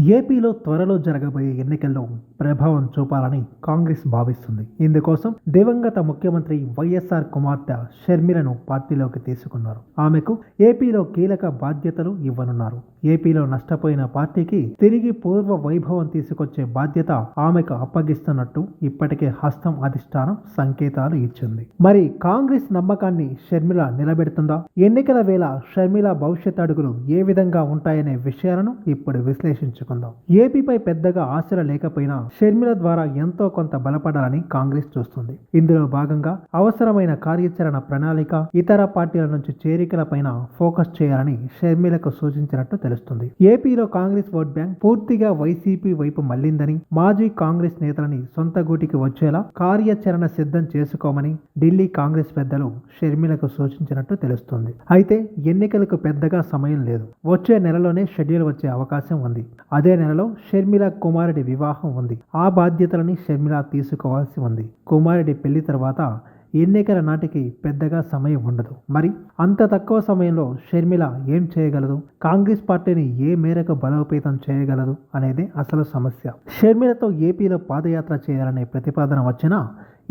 ఏపీలో త్వరలో జరగబోయే ఎన్నికల్లో ప్రభావం చూపాలని కాంగ్రెస్ భావిస్తుంది. ఇందుకోసం దివంగత ముఖ్యమంత్రి వైఎస్ఆర్ కుమార్తె షర్మిలను పార్టీలోకి తీసుకున్నారు. ఆమెకు ఏపీలో కీలక బాధ్యతలు ఇవ్వనున్నారు. ఏపీలో నష్టపోయిన పార్టీకి తిరిగి పూర్వ వైభవం తీసుకొచ్చే బాధ్యత ఆమెకు అప్పగిస్తున్నట్టు ఇప్పటికే హస్తం అధిష్టానం సంకేతాలు ఇచ్చింది. మరి కాంగ్రెస్ నమ్మకాన్ని షర్మిల నిలబెడుతుందా? ఎన్నికల వేళ షర్మిల భవిష్యత్ అడుగులు ఏ విధంగా ఉంటాయనే విషయాలను ఇప్పుడు విశ్లేషించుకుందాం ఏపీపై పెద్దగా ఆశలు లేకపోయినా షర్మిల ద్వారా ఎంతో కొంత బలపడాలని కాంగ్రెస్ చూస్తుంది. ఇందులో భాగంగా అవసరమైన కార్యాచరణ ప్రణాళిక ఇతర పార్టీల నుంచి చేరికలపైన ఫోకస్ చేయాలని షర్మిలకు సూచించినట్టు తెలుస్తుంది. ఏపీలో కాంగ్రెస్ ఓట్ బ్యాంక్ పూర్తిగా వైసీపీ వైపు మళ్ళిందని మాజీ కాంగ్రెస్ నేతలని సొంత గూటికి వచ్చేలా కార్యాచరణ సిద్ధం చేసుకోమని ఢిల్లీ కాంగ్రెస్ పెద్దలు షర్మిలకు సూచించినట్టు తెలుస్తుంది. అయితే ఎన్నికలకు పెద్దగా సమయం లేదు. వచ్చే నెలలోనే షెడ్యూల్ వచ్చే అవకాశం ఉంది. అదే నెలలో షర్మిల కుమారుడి వివాహం ఉంది. ఆ బాధ్యతలని షర్మిల తీసుకోవాల్సి ఉంది. కుమారుడి పెళ్ళి తర్వాత ఎన్నికల నాటికి పెద్దగా సమయం ఉండదు. మరి అంత తక్కువ సమయంలో షర్మిల ఏం చేయగలదు? కాంగ్రెస్ పార్టీని ఏ మేరకు బలోపేతం చేయగలదు? అనేది అసలు సమస్య. షర్మిలతో ఏపీలో పాదయాత్ర చేయాలనే ప్రతిపాదన వచ్చినా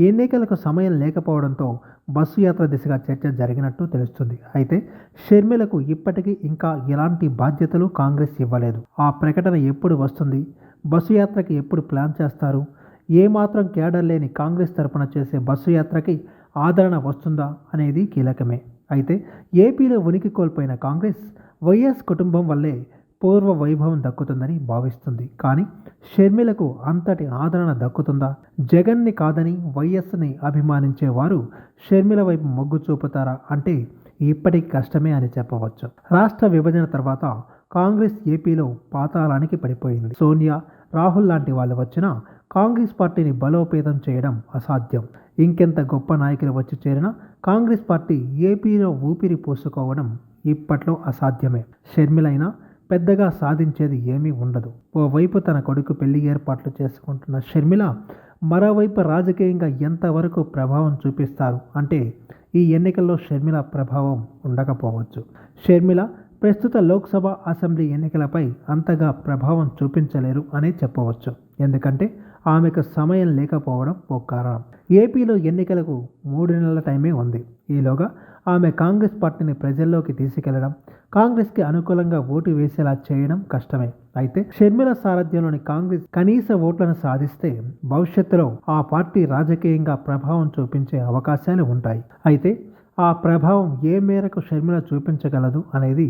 ఎన్నికలకు సమయం లేకపోవడంతో బస్సు యాత్ర దిశగా చర్చ జరిగినట్టు తెలుస్తుంది. అయితే షర్మిలకు ఇప్పటికీ ఇంకా ఎలాంటి బాధ్యతలు కాంగ్రెస్ ఇవ్వలేదు. ఆ ప్రకటన ఎప్పుడు వస్తుంది? బస్సు యాత్రకి ఎప్పుడు ప్లాన్ చేస్తారు? ఏమాత్రం కేడర్ లేని కాంగ్రెస్ తరపున చేసే బస్సు యాత్రకి ఆదరణ వస్తుందా అనేది కీలకమే. అయితే ఏపీలో ఉనికి కోల్పోయిన కాంగ్రెస్ వైఎస్ కుటుంబం వల్లే పూర్వ వైభవం దక్కుతుందని భావిస్తుంది. కానీ షర్మిలకు అంతటి ఆదరణ దక్కుతుందా? జగన్ని కాదని వైఎస్ని అభిమానించే వారు షర్మిల వైపు మొగ్గు చూపుతారా అంటే ఇప్పటికి కష్టమే అని చెప్పవచ్చు. రాష్ట్ర విభజన తర్వాత కాంగ్రెస్ ఏపీలో పాతాళానికి పడిపోయింది. సోనియా రాహుల్ లాంటి వాళ్ళు వచ్చినా కాంగ్రెస్ పార్టీని బలోపేతం చేయడం అసాధ్యం. ఇంకెంత గొప్ప నాయకులు వచ్చి చేరినా కాంగ్రెస్ పార్టీ ఏపీలో ఊపిరి పోసుకోవడం ఇప్పట్లో అసాధ్యమే. షర్మిలైనా పెద్దగా సాధించేది ఏమీ ఉండదు. ఓవైపు తన కొడుకు పెళ్ళి ఏర్పాట్లు చేసుకుంటున్న షర్మిల మరోవైపు రాజకీయంగా ఎంతవరకు ప్రభావం చూపిస్తారు అంటే ఈ ఎన్నికల్లో షర్మిల ప్రభావం ఉండకపోవచ్చు. షర్మిల ప్రస్తుత లోక్సభ అసెంబ్లీ ఎన్నికలపై అంతగా ప్రభావం చూపించలేరు అనే చెప్పవచ్చు. ఎందుకంటే ఆమెకు సమయం లేకపోవడం ఓ కారణం. ఏపీలో ఎన్నికలకు మూడు నెలల టైమే ఉంది. ఈలోగా ఆమె కాంగ్రెస్ పార్టీని ప్రజల్లోకి తీసుకెళ్ళడం కాంగ్రెస్కి అనుకూలంగా ఓటు వేసేలా చేయడం కష్టమే. అయితే షర్మిల సారథ్యంలోని కాంగ్రెస్ కనీస ఓట్లను సాధిస్తే భవిష్యత్తులో ఆ పార్టీ రాజకీయంగా ప్రభావం చూపించే అవకాశాలు ఉంటాయి. అయితే ఆ ప్రభావం ఏ మేరకు షర్మిల చూపించగలదు అనేది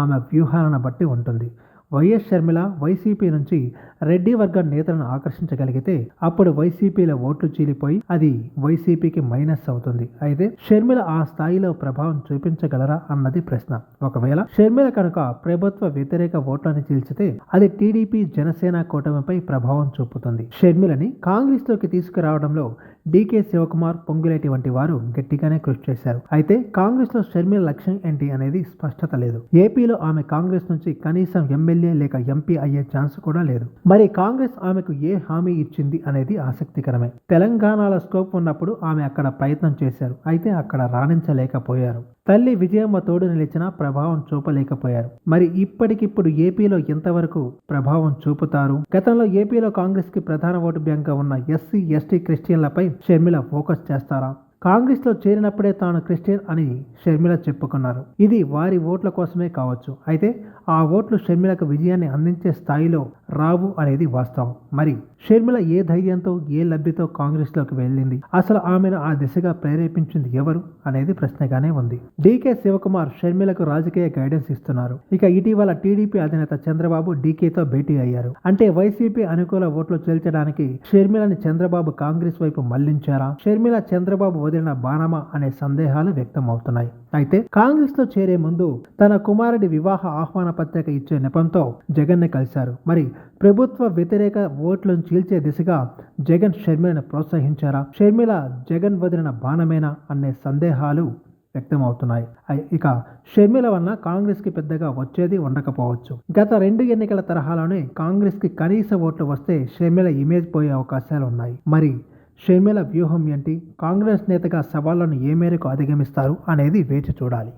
ఆమె వ్యూహాలను బట్టి ఉంటుంది. వైఎస్ షర్మిల వైసీపీ నుంచి రెడ్డి వర్గ నేతలను ఆకర్షించగలిగితే అప్పుడు వైసీపీల ఓట్లు చీలిపోయి అది వైసీపీకి మైనస్ అవుతుంది. అయితే షర్మిల ఆ స్థాయిలో ప్రభావం చూపించగలరా అన్నది ప్రశ్న. ఒకవేళ షర్మిల కనుక ప్రభుత్వ వ్యతిరేక ఓట్లను చీల్చితే అది టీడీపీ జనసేన కూటమిపై ప్రభావం చూపుతుంది. షర్మిలని కాంగ్రెస్లోకి తీసుకురావడంలో డీకే శివకుమార్ పొంగులేటి వంటి వారు గట్టిగానే కృషి చేశారు. అయితే కాంగ్రెస్లో షర్మిల లక్ష్యం ఏంటి అనేది స్పష్టత లేదు. ఏపీలో ఆమె కాంగ్రెస్ నుంచి కనీసం ఎమ్మెల్యే లేక ఎంపీ అయ్యే ఛాన్స్ కూడా లేదు. మరి కాంగ్రెస్ ఆమెకు ఏ హామీ ఇచ్చింది అనేది ఆసక్తికరమే. తెలంగాణలో స్కోప్ ఉన్నప్పుడు ఆమె అక్కడ ప్రయత్నం చేశారు. అయితే అక్కడ రాణించలేకపోయారు. తల్లి విజయమ్మ తోడు నిలిచిన ప్రభావం చూపలేకపోయారు. మరి ఇప్పటికిప్పుడు ఏపీలో ఎంతవరకు ప్రభావం చూపుతారు? గతంలో ఏపీలో కాంగ్రెస్కి ప్రధాన ఓటు బ్యాంక్ ఉన్న ఎస్సీ ఎస్టీ క్రిస్టియన్లపై షర్మిల ఫోకస్ చేస్తారా? కాంగ్రెస్లో చేరినప్పుడే తాను క్రిస్టియన్ అని షర్మిల చెప్పుకున్నారు. ఇది వారి ఓట్ల కోసమే కావచ్చు. అయితే ఆ ఓట్లు షర్మిలకు విజయాన్ని అందించే స్థాయిలో రావు అనేది వాస్తవం. మరి షర్మిల ఏ ధైర్యంతో ఏ లబ్ధితో కాంగ్రెస్లోకి వెళ్ళింది? అసలు ఆమెను ఆ దిశగా ప్రేరేపించింది ఎవరు? అనేది ప్రశ్నగానే ఉంది. డీకే శివకుమార్ షర్మిలకు రాజకీయ గైడెన్స్ ఇస్తున్నారు. ఇక ఇటీవల టీడీపీ అధినేత చంద్రబాబు డీకేతో భేటీ అయ్యారు. అంటే వైసీపీ అనుకూల ఓట్లు చేల్చడానికి షర్మిలని చంద్రబాబు కాంగ్రెస్ వైపు మళ్ళించారా? షర్మిల చంద్రబాబు వదిలిన బాణమా అనే సందేహాలు వ్యక్తం అవుతున్నాయి అయితే కాంగ్రెస్లో చేరే ముందు తన కుమారుడి వివాహ ఆహ్వాన పత్రిక ఇచ్చే నెపంతో జగన్ని కలిశారు. మరి ప్రభుత్వ వ్యతిరేక ఓట్లను చీల్చే దిశగా జగన్ షర్మిలను ప్రోత్సహించారా? షర్మిల జగన్ వదిలిన బాణమేనా అనే సందేహాలు వ్యక్తమవుతున్నాయి. ఇక షర్మిల వలన కాంగ్రెస్కి పెద్దగా వచ్చేది ఉండకపోవచ్చు. గత రెండు ఎన్నికల తరహాలోనే కాంగ్రెస్కి కనీస ఓట్లు వస్తే షర్మిల ఇమేజ్ పోయే అవకాశాలు ఉన్నాయి మరి షర్మిల వ్యూహం ఏంటి? కాంగ్రెస్ నేతగా సవాళ్ళను ఏ మేరకు అధిగమిస్తారు అనేది వేచి చూడాలి.